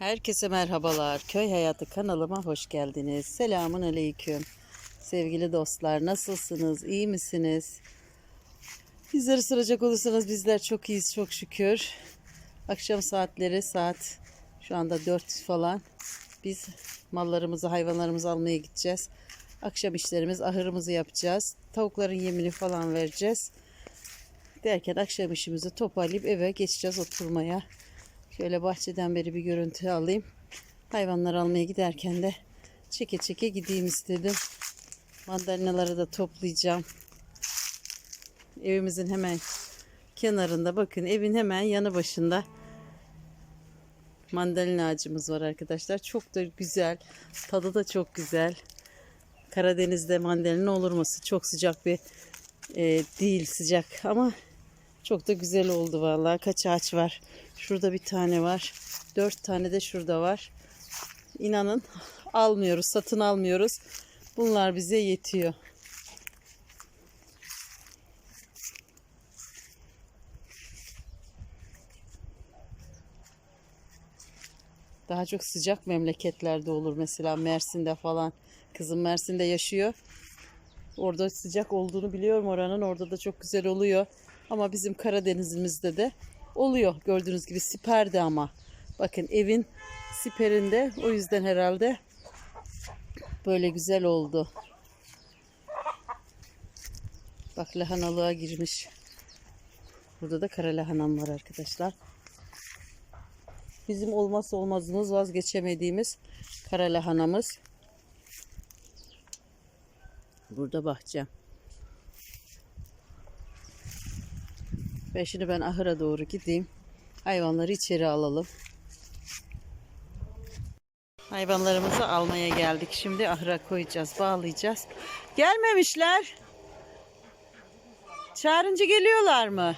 Herkese merhabalar. Köy Hayatı kanalıma hoş geldiniz. Selamun aleyküm. Sevgili dostlar nasılsınız? İyi misiniz? Bizleri soracak olursanız bizler çok iyiyiz çok şükür. Akşam saatleri saat şu anda 4 falan. Biz mallarımızı hayvanlarımızı almaya gideceğiz. Akşam işlerimiz ahırımızı yapacağız. Tavukların yemini falan vereceğiz. Derken akşam işimizi toparlayıp eve geçeceğiz oturmaya. Şöyle bahçeden beri bir görüntü alayım. Hayvanlar almaya giderken de çeke çeke gideyim istedim. Mandalinaları da toplayacağım. Evimizin hemen kenarında bakın evin hemen yanı başında mandalina ağacımız var arkadaşlar. Çok da güzel. Tadı da çok güzel. Karadeniz'de mandalina olurması çok sıcak bir e, değil sıcak ama çok da güzel oldu vallahi. Kaç ağaç var? Şurada bir tane var. Dört tane de şurada var. İnanın almıyoruz, satın almıyoruz. Bunlar bize yetiyor. Daha çok sıcak memleketlerde olur mesela Mersin'de falan. Kızım Mersin'de yaşıyor. Orada sıcak olduğunu biliyorum oranın. Orada da çok güzel oluyor. Ama bizim Karadeniz'imizde de oluyor. Gördüğünüz gibi siperdi ama. Bakın evin siperinde. O yüzden herhalde böyle güzel oldu. Bak lahanalığa girmiş. Burada da kara lahanam var arkadaşlar. Bizim olmazsa olmazımız vazgeçemediğimiz kara lahanamız. Burada bahçem. Ve şimdi ben ahıra doğru gideyim. Hayvanları içeri alalım. Hayvanlarımızı almaya geldik. Şimdi ahıra koyacağız, bağlayacağız. Gelmemişler. Çağırınca geliyorlar mı?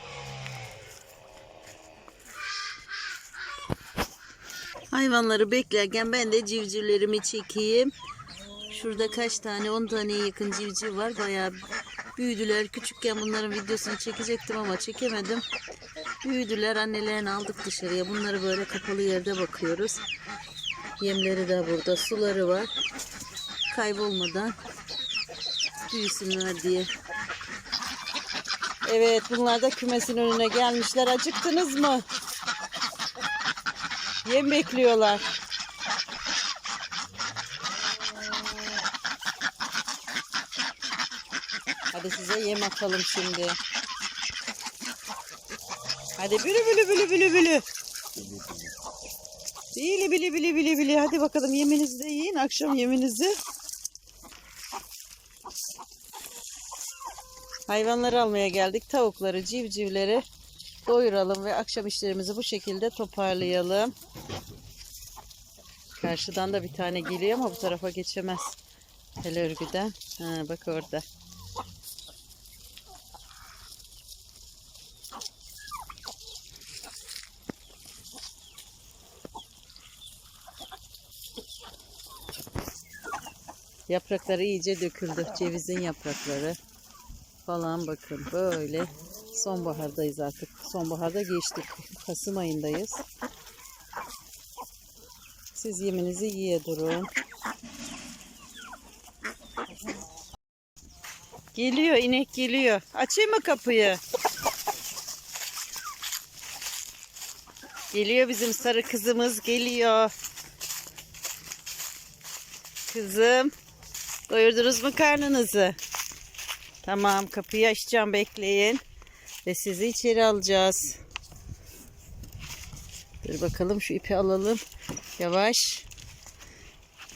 Hayvanları beklerken ben de civcivlerimi çekeyim. Şurada kaç tane 10 taneye yakın civciv var. Bayağı büyüdüler. Küçükken bunların videosunu çekecektim ama çekemedim. Büyüdüler. Annelerini aldık dışarıya. Bunları böyle kapalı yerde bakıyoruz. Yemleri de burada. Suları var. Kaybolmadan büyüsünler diye. Evet bunlar da kümesin önüne gelmişler. Acıktınız mı? Yem bekliyorlar. Hadi size yem atalım şimdi. Hadi bülü bülü bülü bülü bülü. Bili bili bili bili bili. Hadi bakalım yeminizi de yiyin. Akşam yeminizi. Hayvanları almaya geldik. Tavukları, civcivleri doyuralım ve akşam işlerimizi bu şekilde toparlayalım. Karşıdan da bir tane geliyor ama bu tarafa geçemez. Tel örgüden. Ha, bak orada. Yaprakları iyice döküldü. Cevizin yaprakları falan bakın böyle. Sonbahardayız artık. Sonbaharda geçtik. Kasım ayındayız. Siz yeminizi yiye durun. Geliyor inek geliyor. Açayım mı kapıyı? Geliyor bizim sarı kızımız geliyor. Kızım. Doyurdunuz mu karnınızı? Tamam kapıyı açacağım bekleyin. Ve sizi içeri alacağız. Dur bakalım şu ipi alalım. Yavaş.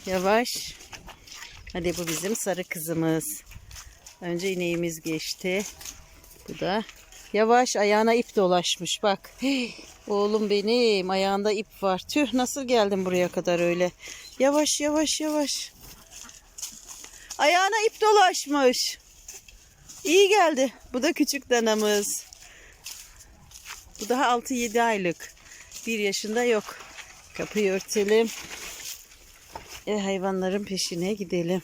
Yavaş. Hadi bu bizim sarı kızımız. Önce ineğimiz geçti. Bu da. Yavaş ayağına ip dolaşmış bak. Hey, oğlum benim ayağında ip var. Tüh nasıl geldin buraya kadar öyle. Yavaş yavaş yavaş. Ayağına ip dolaşmış. İyi geldi. Bu da küçük danamız. Bu daha 6-7 aylık. Bir yaşında yok. Kapıyı örtelim. E, hayvanların peşine gidelim.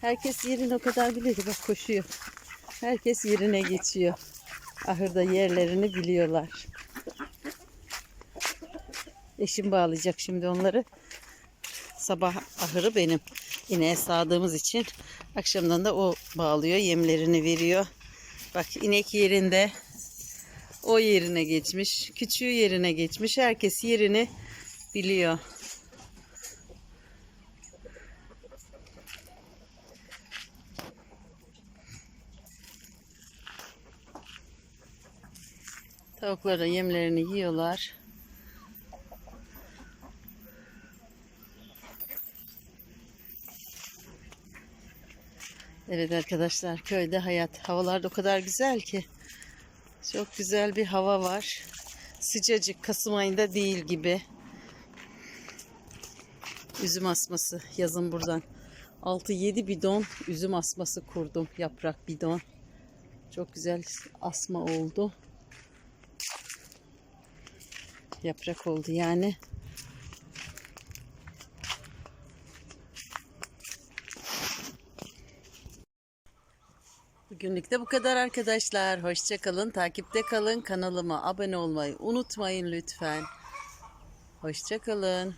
Herkes yerini o kadar biliyor ki bak koşuyor. Herkes yerine geçiyor. Ahırda yerlerini biliyorlar. Eşim bağlayacak şimdi onları. Sabah ahırı benim. İneğe sağdığımız için akşamdan da o bağlıyor. Yemlerini veriyor. Bak inek yerinde. O yerine geçmiş. Küçüğü yerine geçmiş. Herkes yerini biliyor. Tavuklar da yemlerini yiyorlar. Evet arkadaşlar köyde hayat. Havalar da o kadar güzel ki. Çok güzel bir hava var. Sıcacık Kasım ayında değil gibi. Üzüm asması yazın buradan. 6-7 bidon üzüm asması kurdum. Yaprak bidon. Çok güzel asma oldu. Yaprak oldu yani. Bugünlük de bu kadar arkadaşlar. Hoşça kalın, takipte kalın. Kanalıma abone olmayı unutmayın lütfen. Hoşça kalın.